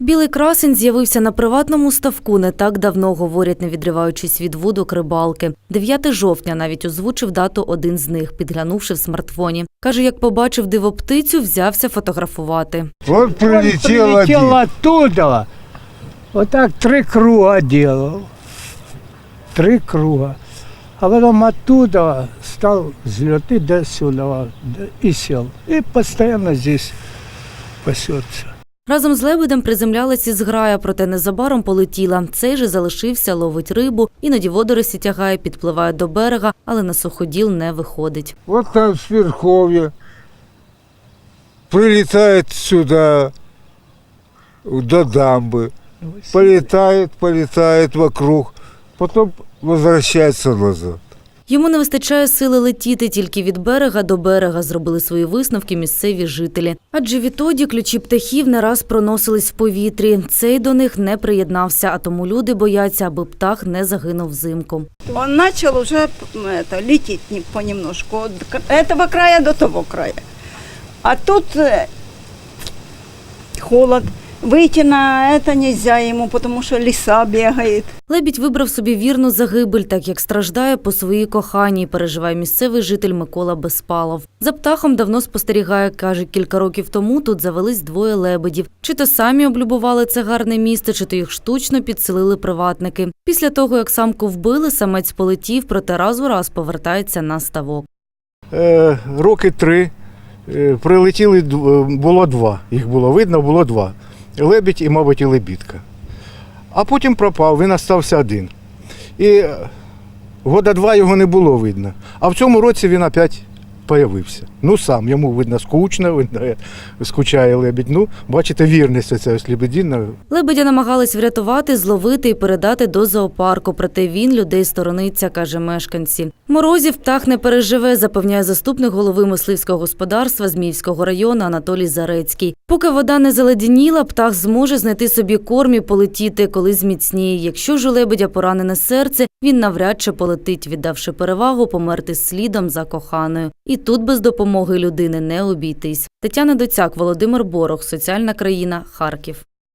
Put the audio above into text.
Білий красень з'явився на приватному ставку не так давно, говорять, не відриваючись від вудок рибалки. 9 жовтня навіть озвучив дату один з них, підглянувши в смартфоні. Каже, як побачив дивоптицю, взявся фотографувати. Он прилетел оттуда. Вот так три круга делал. Три круга. А потом оттуда стал взлеты до сюда до- и сел. И постоянно здесь пасется. Разом з лебедем приземлялась і зграя, проте незабаром полетіла. Цей же залишився, ловить рибу, іноді водорості тягає, підпливає до берега, але на суходіл не виходить. Вот там с Верховья. Прилетает сюда, до дамбы. Полетает, полетает вокруг. Потом возвращается назад. Йому не вистачає сили летіти тільки від берега до берега, зробили свої висновки місцеві жителі. Адже відтоді ключі птахів не раз проносились в повітрі. Цей до них не приєднався, а тому люди бояться, аби птах не загинув взимку. Он начал уже м, это, лететь не- понемножку. От к- этого края до того края. А тут э, холод. Выйти на это нельзя ему, потому что лиса бегает. Лебідь вибрав собі вірну загибель, так як страждає по своїй коханій, переживає місцевий житель Микола Безпалов. За птахом давно спостерігає, каже, кілька років тому тут завелись двоє лебедів. Чи то самі облюбували це гарне місце, чи то їх штучно підселили приватники. Після того, як самку вбили, самець полетів, проте раз у раз повертається на ставок. Е, роки три е, прилетіли, е, було два. Їх було видно, було два. Лебідь і, мабуть, і лебідка. А потім пропав, він остався один. І е, года два його не було видно. А в цьому році він опять появився. Ну сам, йому видно скучно, видно, скучає лебідь. Ну, бачите, вірність оця ось лебедіна. Лебедя намагались врятувати, зловити і передати до зоопарку, проте він людей сторониться, каже мешканці. Морозів птах не переживе, запевняє заступник голови мисливського господарства Зміївського району Анатолій Зарецький. Поки вода не заледеніла, птах зможе знайти собі корм і полетіти, коли зміцніє. Якщо ж у лебедя поранене серце, він навряд чи полетить, віддавши перевагу померти слідом за коханою. І тут без допомоги людини не обійтись. Тетяна Доцяк, Володимир Борох, Соціальна країна, Харків.